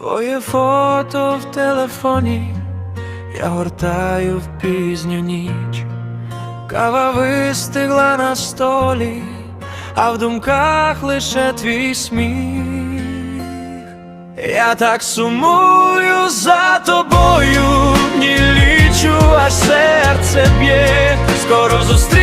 Твоє фото в телефоні, я гортаю в пізню ніч, кава вистигла на столі, а в думках лише твій сміх. Я так сумую за тобою, ні лічу, а серце б'є, скоро зустрінемось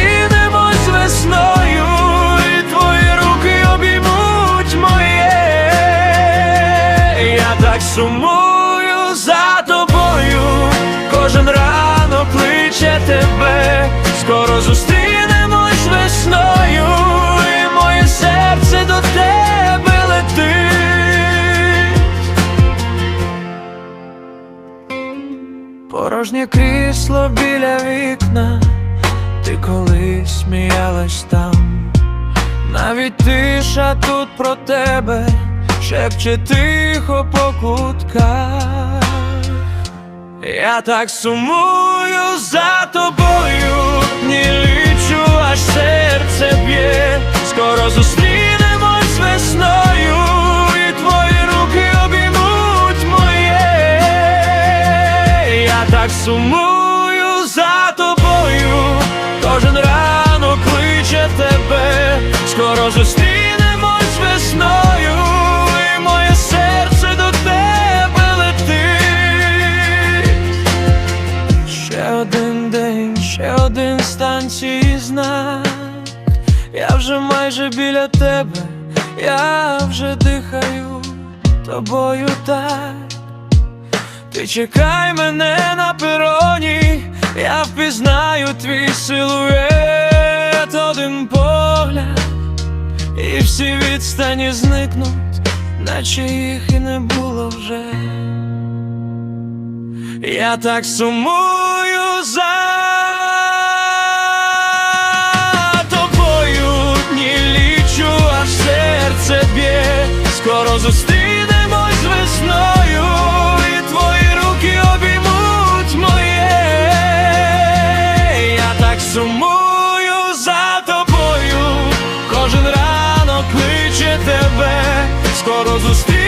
сумую за тобою, кожен ранок кличе тебе, скоро зустрінемось весною, і моє серце до тебе летить. Порожнє крісло біля вікна, ти колись сміялась там, навіть тиша тут про тебе, шепче тихо по кутках. Я так сумую за тобою, ні лічу, аж серце б'є, скоро зустрінемось весною, і твої руки обіймуть моє. Я так сумую за тобою, кожен ранок кличе тебе, скоро зустрінемось ще один станції знак. Я вже майже біля тебе, я вже дихаю тобою так. Ти чекай мене на пероні, я впізнаю твій силует, один погляд, і всі відстані зникнуть, наче їх і не було вже. Я так сумую за сумую за тобою, кожен ранок кличе тебе, скоро зустрінемось